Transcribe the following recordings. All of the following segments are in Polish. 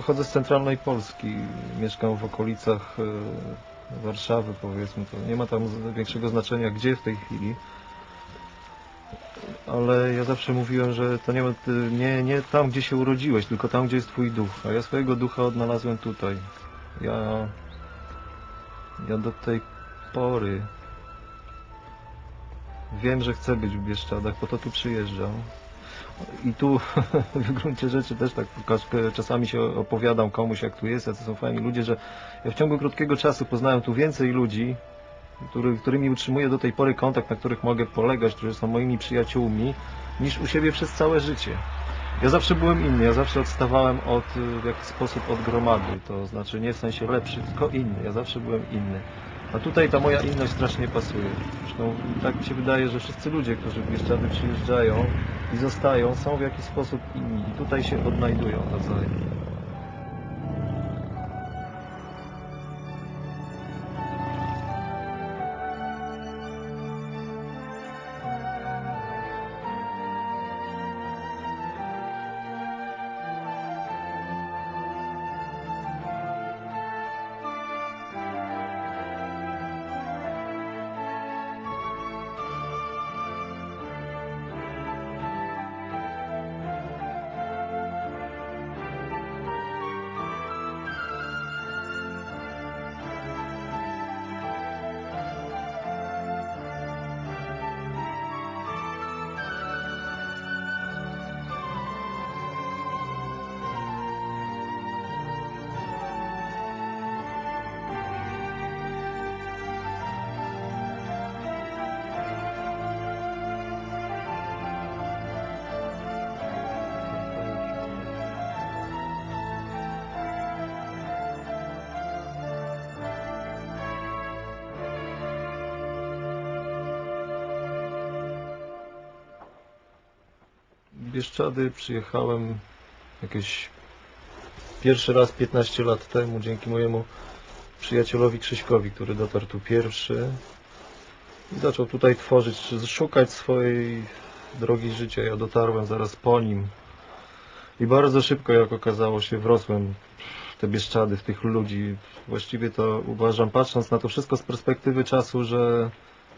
Pochodzę z centralnej Polski. Mieszkam w okolicach e, Warszawy, powiedzmy. To nie ma tam większego znaczenia, gdzie w tej chwili. Ale ja zawsze mówiłem, że to nie, nie, nie tam, gdzie się urodziłeś, tylko tam, gdzie jest twój duch. A ja swojego ducha odnalazłem tutaj. Ja, ja do tej pory wiem, że chcę być w Bieszczadach, po to tu przyjeżdżam. I tu w gruncie rzeczy też tak czasami się opowiadam komuś, jak tu jest, jacy są fajni ludzie, że ja w ciągu krótkiego czasu poznałem tu więcej ludzi, który, którymi utrzymuję do tej pory kontakt, na których mogę polegać, którzy są moimi przyjaciółmi, niż u siebie przez całe życie. Ja zawsze byłem inny, ja zawsze odstawałem od, w jakiś sposób od gromady, to znaczy nie w sensie lepszy, tylko inny, ja zawsze byłem inny. A tutaj ta moja inność strasznie pasuje. Zresztą tak mi się wydaje, że wszyscy ludzie, którzy w Bieszczady przyjeżdżają i zostają, są w jakiś sposób inni i tutaj się odnajdują nawzajem. Bieszczady przyjechałem jakieś pierwszy raz 15 lat temu dzięki mojemu przyjacielowi Krzyśkowi, który dotarł tu pierwszy i zaczął tutaj tworzyć, szukać swojej drogi życia. Ja dotarłem zaraz po nim i bardzo szybko, jak okazało się, wrosłem w te Bieszczady, w tych ludzi. Właściwie to uważam, patrząc na to wszystko z perspektywy czasu, że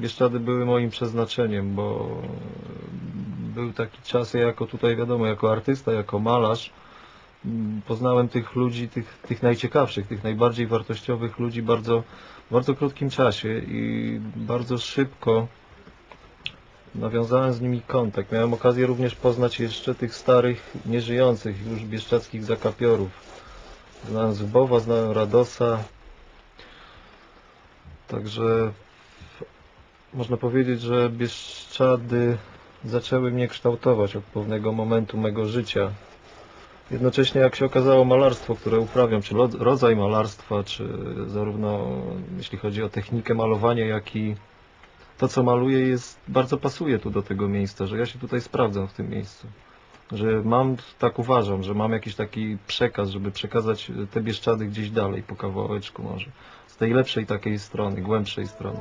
Bieszczady były moim przeznaczeniem, bo był taki czas, ja jako tutaj wiadomo, jako artysta, jako malarz, mm, poznałem tych ludzi, tych, tych najciekawszych, tych najbardziej wartościowych ludzi bardzo, w bardzo krótkim czasie i bardzo szybko nawiązałem z nimi kontakt. Miałem okazję również poznać jeszcze tych starych, nieżyjących już bieszczadzkich zakapiorów. Znałem Zubowa, znałem Radosa. Także można powiedzieć, że Bieszczady zaczęły mnie kształtować od pewnego momentu mego życia. Jednocześnie, jak się okazało, malarstwo, które uprawiam, czy rodzaj malarstwa, czy zarówno jeśli chodzi o technikę malowania, jak i to, co maluję, jest, bardzo pasuje tu do tego miejsca, że ja się tutaj sprawdzam w tym miejscu. Że mam, tak uważam, że mam jakiś taki przekaz, żeby przekazać te Bieszczady gdzieś dalej, po kawałeczku może. Z tej lepszej takiej strony, głębszej strony.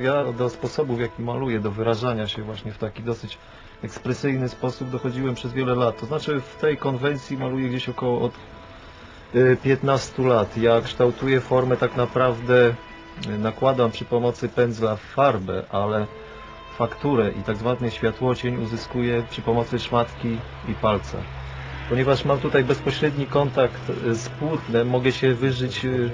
Ja do sposobu, w jaki maluję, do wyrażania się właśnie w taki dosyć ekspresyjny sposób dochodziłem przez wiele lat. To znaczy w tej konwencji maluję gdzieś około od y, 15 lat. Ja kształtuję formę tak naprawdę, y, nakładam przy pomocy pędzla farbę, ale fakturę i tak zwany światłocień uzyskuję przy pomocy szmatki i palca. Ponieważ mam tutaj bezpośredni kontakt y, z płótnem, mogę się wyżyć y,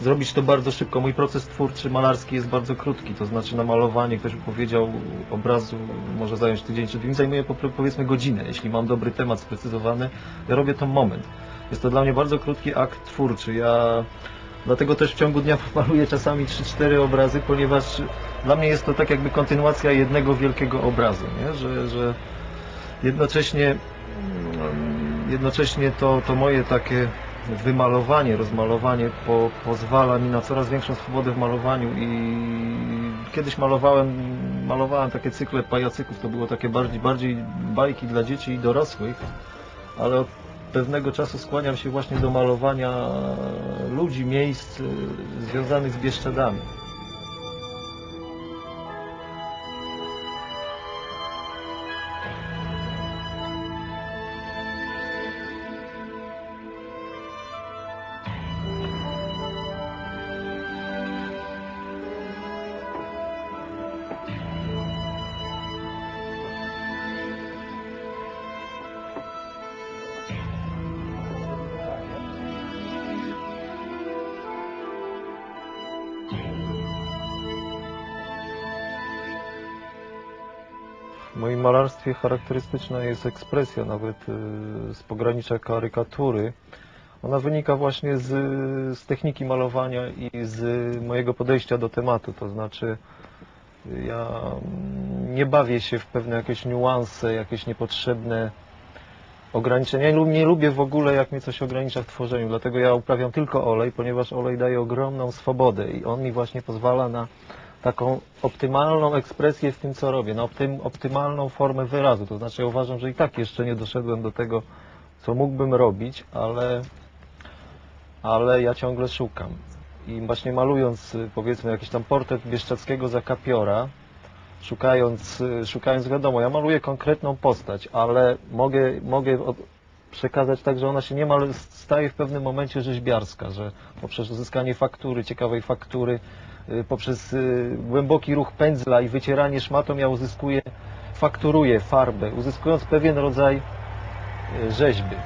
zrobić to bardzo szybko. Mój proces twórczy malarski jest bardzo krótki, to znaczy namalowanie, ktoś by powiedział, obrazu może zająć tydzień czy. Mi zajmuje po- powiedzmy godzinę. Jeśli mam dobry temat sprecyzowany, ja robię to moment. Jest to dla mnie bardzo krótki akt twórczy. Ja dlatego też w ciągu dnia maluję czasami 3-4 obrazy, ponieważ dla mnie jest to tak jakby kontynuacja jednego wielkiego obrazu, nie? Że, że jednocześnie mm, jednocześnie to, to moje takie wymalowanie, rozmalowanie po, pozwala mi na coraz większą swobodę w malowaniu i kiedyś malowałem, malowałem takie cykle pajacyków, to było takie bardziej, bardziej bajki dla dzieci i dorosłych, ale od pewnego czasu skłaniam się właśnie do malowania ludzi, miejsc y, związanych z Bieszczadami. Moim malarstwie charakterystyczna jest ekspresja, nawet y, z pogranicza karykatury. Ona wynika właśnie z, z techniki malowania i z mojego podejścia do tematu, to znaczy ja mm, nie bawię się w pewne jakieś niuanse, jakieś niepotrzebne ograniczenia. Ja nie lubię w ogóle, jak mnie coś ogranicza w tworzeniu, dlatego ja uprawiam tylko olej, ponieważ olej daje ogromną swobodę i on mi właśnie pozwala na taką optymalną ekspresję w tym, co robię, na optym, optymalną formę wyrazu. To znaczy, ja uważam, że i tak jeszcze nie doszedłem do tego, co mógłbym robić, ale, ale ja ciągle szukam. I właśnie malując, y, powiedzmy, jakiś tam portret Bieszczadzkiego za kapiora, szukając, y, szukając, wiadomo, ja maluję konkretną postać, ale mogę, mogę od- przekazać tak, że ona się niemal staje w pewnym momencie rzeźbiarska, że poprzez uzyskanie faktury, ciekawej faktury, poprzez y, głęboki ruch pędzla i wycieranie szmatą ja uzyskuję, fakturuję farbę, uzyskując pewien rodzaj y, rzeźby.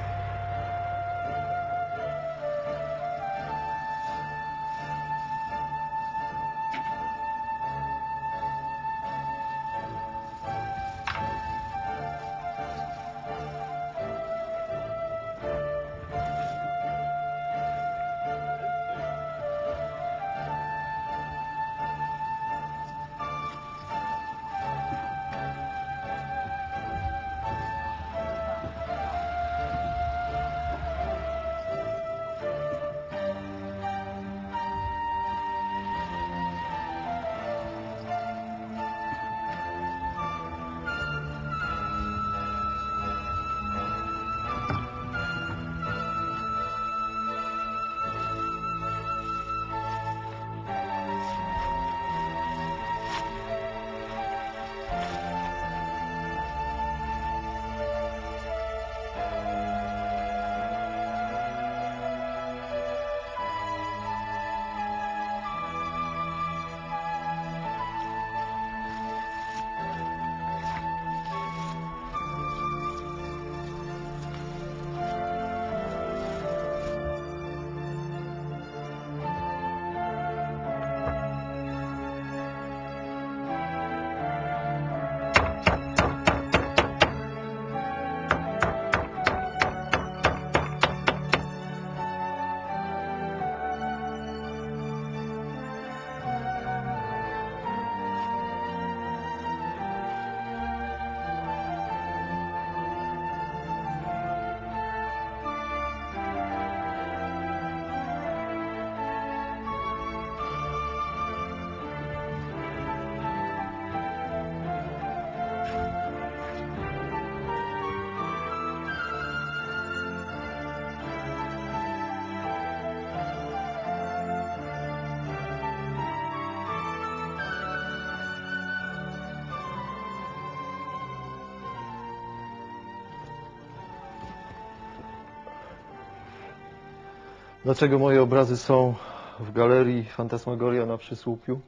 Dlaczego moje obrazy są w galerii Fantasmagoria na Przysłupiu?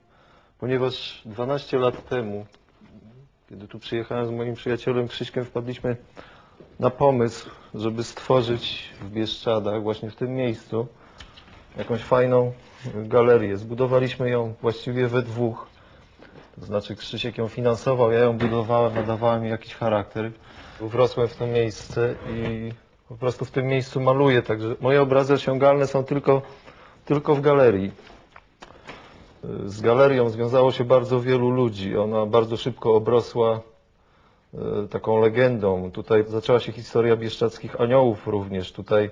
Ponieważ 12 lat temu, kiedy tu przyjechałem z moim przyjacielem Krzyśkiem, wpadliśmy na pomysł, żeby stworzyć w Bieszczadach, właśnie w tym miejscu, jakąś fajną galerię. Zbudowaliśmy ją właściwie we dwóch. To znaczy Krzysiek ją finansował, ja ją budowałem, nadawałem jej jakiś charakter. Wrosłem w to miejsce i po prostu w tym miejscu maluję, także moje obrazy osiągalne są tylko, tylko w galerii. Z galerią związało się bardzo wielu ludzi. Ona bardzo szybko obrosła e, taką legendą. Tutaj zaczęła się historia bieszczadzkich aniołów również. Tutaj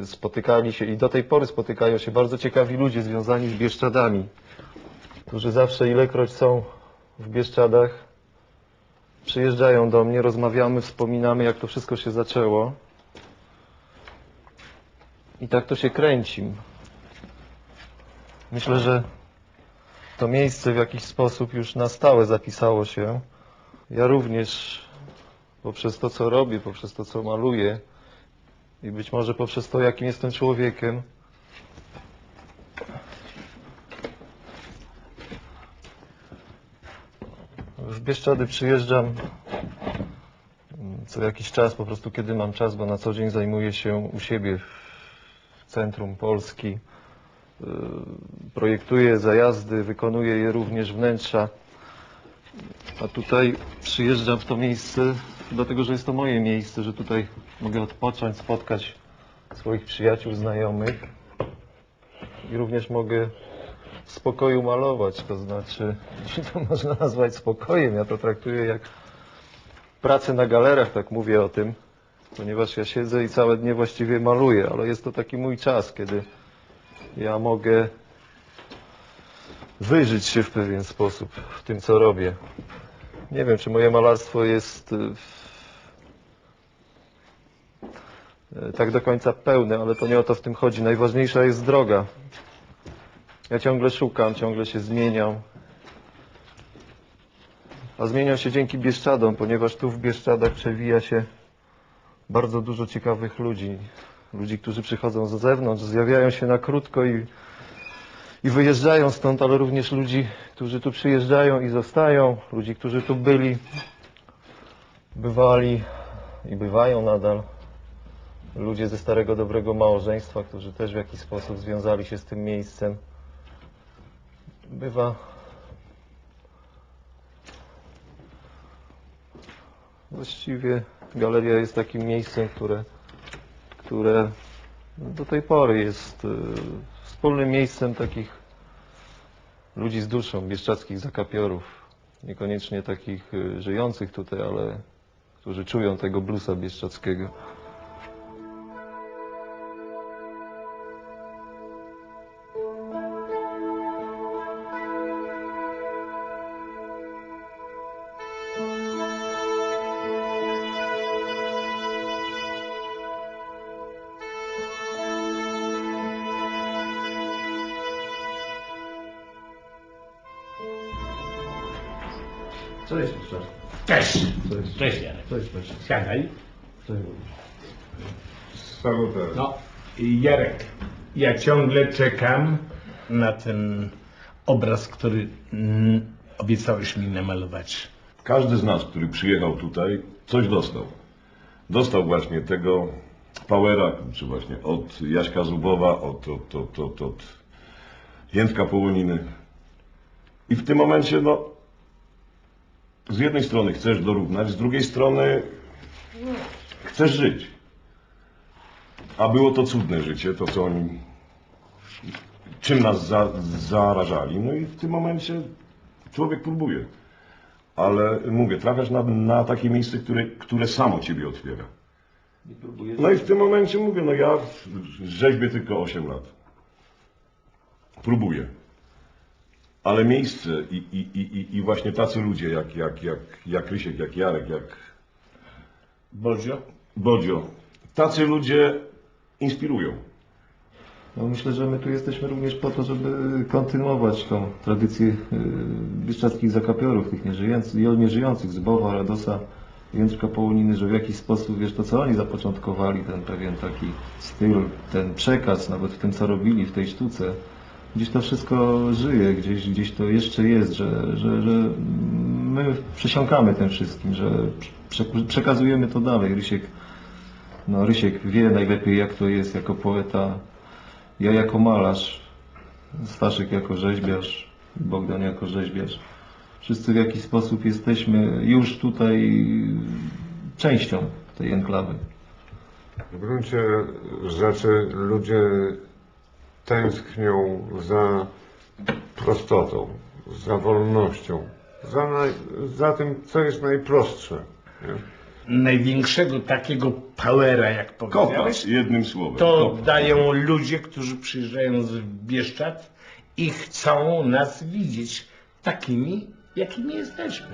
e, spotykali się i do tej pory spotykają się bardzo ciekawi ludzie związani z Bieszczadami, którzy zawsze ilekroć są w Bieszczadach, przyjeżdżają do mnie, rozmawiamy, wspominamy, jak to wszystko się zaczęło. I tak to się kręci. Myślę, że to miejsce w jakiś sposób już na stałe zapisało się. Ja również poprzez to, co robię, poprzez to, co maluję i być może poprzez to, jakim jestem człowiekiem, w Bieszczady przyjeżdżam mm, co jakiś czas, po prostu kiedy mam czas, bo na co dzień zajmuję się u siebie w centrum Polski. Yy, Projektuję zajazdy, wykonuję je również wnętrza. A tutaj przyjeżdżam w to miejsce, dlatego że jest to moje miejsce, że tutaj mogę odpocząć, spotkać swoich przyjaciół, znajomych. I również mogę w spokoju malować, to znaczy, czy to można nazwać spokojem, ja to traktuję jak pracę na galerach, tak mówię o tym, ponieważ ja siedzę i całe dnie właściwie maluję, ale jest to taki mój czas, kiedy ja mogę wyżyć się w pewien sposób w tym, co robię. Nie wiem, czy moje malarstwo jest y, tak do końca pełne, ale to nie o to w tym chodzi. Najważniejsza jest droga. Ja ciągle szukam, ciągle się zmieniam. A zmieniam się dzięki Bieszczadom, ponieważ tu w Bieszczadach przewija się bardzo dużo ciekawych ludzi. Ludzi, którzy przychodzą z zewnątrz, zjawiają się na krótko i, i wyjeżdżają stąd, ale również ludzi, którzy tu przyjeżdżają i zostają, ludzi, którzy tu byli, bywali i bywają nadal. Ludzie ze starego dobrego małżeństwa, którzy też w jakiś sposób związali się z tym miejscem. Bywa Właściwie galeria jest takim miejscem, które, które do tej pory jest y, wspólnym miejscem takich ludzi z duszą, bieszczadzkich zakapiorów. Niekoniecznie takich y, żyjących tutaj, ale którzy czują tego bluesa bieszczadzkiego. Cześć, Ryszard. Cześć. Cześć. Cześć Jarek. Cześć, cześć. Siadaj. Cześć. Salutare. No, Jarek, ja ciągle czekam na ten obraz, który mm, obiecałeś mi namalować. Każdy z nas, który przyjechał tutaj, coś dostał. Dostał właśnie tego powera, czy właśnie od Jaśka Zubowa, od, od, od, od, od Jędrka Połoniny. I w tym momencie, no, z jednej strony chcesz dorównać, z drugiej strony chcesz żyć. A było to cudne życie, to co oni, czym nas za, zarażali. No i w tym momencie człowiek próbuje. Ale mówię, trafiasz na, na takie miejsce, które, które samo ciebie otwiera. No i w tym momencie mówię, no ja rzeźbię tylko 8 lat. Próbuję. Ale miejsce i, i, i, i- właśnie tacy ludzie jak, jak, jak, jak Rysiek, jak Jarek, jak Bodzio? Bodzio, tacy ludzie inspirują. No myślę, że my tu jesteśmy również po to, żeby kontynuować tą tradycję yy, bieszczadzkich zakapiorów, tych nieżyjących, nieżyjących Zbowa, Radosa, Jędrka Połoniny, że w jakiś sposób, wiesz, to co oni zapoczątkowali, ten pewien taki styl, ten przekaz, nawet w tym co robili, w tej sztuce, gdzieś to wszystko żyje, gdzieś, gdzieś to jeszcze jest, że, że, że my przesiąkamy tym wszystkim, że prze, przekazujemy to dalej. Rysiek, no Rysiek wie najlepiej jak to jest jako poeta, ja jako malarz, Staszek jako rzeźbiarz, Bogdan jako rzeźbiarz. Wszyscy w jakiś sposób jesteśmy już tutaj częścią tej enklawy. W gruncie rzeczy ludzie tęsknią za prostotą, za wolnością, za, naj, za tym, co jest najprostsze. Nie? Największego takiego powera, jak powiedziałeś, Kopas, jednym słowem. to Kopas. dają ludzie, którzy przyjeżdżają z Bieszczad i chcą nas widzieć takimi, jakimi jesteśmy.